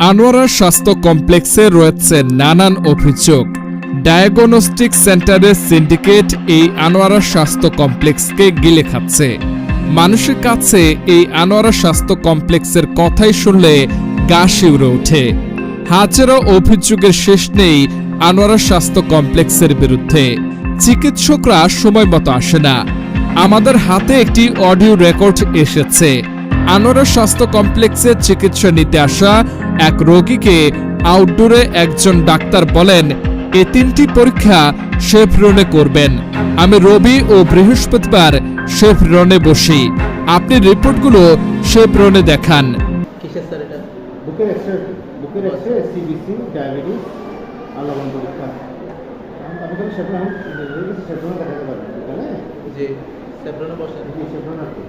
আনোয়ারা স্বাস্থ্য কমপ্লেক্সে রয়েছে নানান অভিযোগ। ডায়াগনস্টিক সেন্টারের সিন্ডিকেট এই আনোয়ারা স্বাস্থ্য কমপ্লেক্সকে গিলে খাচ্ছে। মানুষের কাছে এই আনোয়ারা স্বাস্থ্য কমপ্লেক্সের কথাই শুনলে গা শিউরে ওঠে। হাজারো অভিযোগের শেষ নেই আনোয়ারা স্বাস্থ্য কমপ্লেক্সের বিরুদ্ধে। চিকিৎসকরা সময় মতো আসে না। আমাদের হাতে একটি অডিও রেকর্ড এসেছে। আনোয়ারা স্বাস্থ্য কমপ্লেক্সে চিকিৎসা নিতে আসা এক রোগীকে আউটডোরে একজন ডাক্তার বলেন এ তিনটি পরীক্ষা শেফরনে করবেন। আমি রবি ও বৃহস্পতিবার শেফরনে বসি। আপনি রিপোর্টগুলো শেফরনে দেখান। কিসের স্যার এটা? বুকের এক্সরে বুকের এক্সরে সিবিসি ডায়াবেটিস আর লবণ পরীক্ষা। আমি দেখাতে পারবেন সেপ্রনে বসেন। সেটা আর কি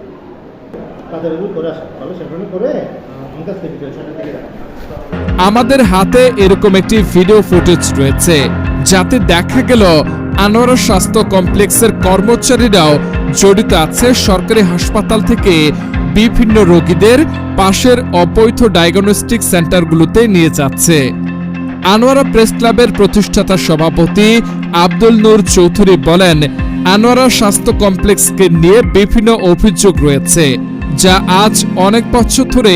আমাদের হাতে এরকম একটি ভিডিও ফুটেজ রয়েছে, যাতে দেখা গেল আনোয়ারা স্বাস্থ্য কমপ্লেক্সের কর্মচারীরাও জড়িত আছে সরকারি হাসপাতাল থেকে বিভিন্ন রোগীদের পাশের অবৈধ ডায়াগনস্টিক সেন্টারগুলোতে নিয়ে যাচ্ছে। আনোয়ারা প্রেস ক্লাবের প্রতিষ্ঠাতা সভাপতি আব্দুল নূর চৌধুরী বলেন আনোয়ারা স্বাস্থ্য কমপ্লেক্সকে নিয়ে বিভিন্ন অভিযোগ রয়েছে, যা আজ অনেক বছর ধরে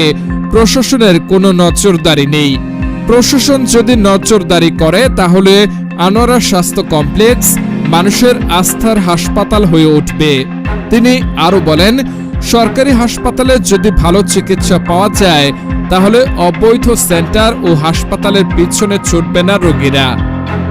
প্রশাসনের কোনো নজরদারি নেই। প্রশাসন যদি নজরদারি করে, তাহলে আনোয়ারা স্বাস্থ্য কমপ্লেক্স মানুষের আস্থার হাসপাতাল হয়ে উঠবে। তিনি আরও বলেন, সরকারি হাসপাতালে যদি ভালো চিকিৎসা পাওয়া যায়, তাহলে অবৈধ সেন্টার ও হাসপাতালের পিছনে ছুটবে না রোগীরা।